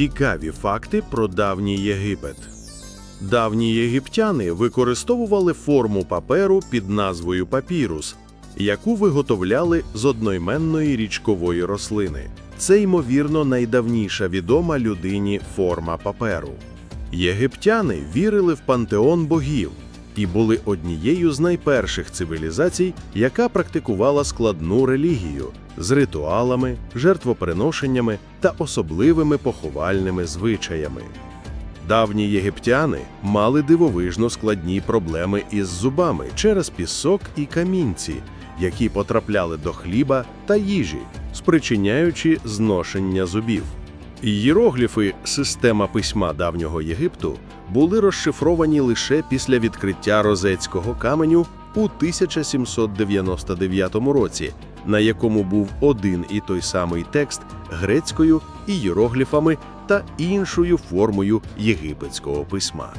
Цікаві факти про давній Єгипет. Давні єгиптяни використовували форму паперу під назвою папірус, яку виготовляли з одноіменної річкової рослини. Це, ймовірно, найдавніша відома людині форма паперу. Єгиптяни вірили в пантеон богів і були однією з найперших цивілізацій, яка практикувала складну релігію з ритуалами, жертвоприношеннями та особливими поховальними звичаями. Давні єгиптяни мали дивовижно складні проблеми із зубами через пісок і камінці, які потрапляли до хліба та їжі, спричиняючи зношення зубів. Ієрогліфи, система письма давнього Єгипту, були розшифровані лише після відкриття розецького каменю у 1799 році, на якому був один і той самий текст грецькою, ієрогліфами та іншою формою єгипетського письма.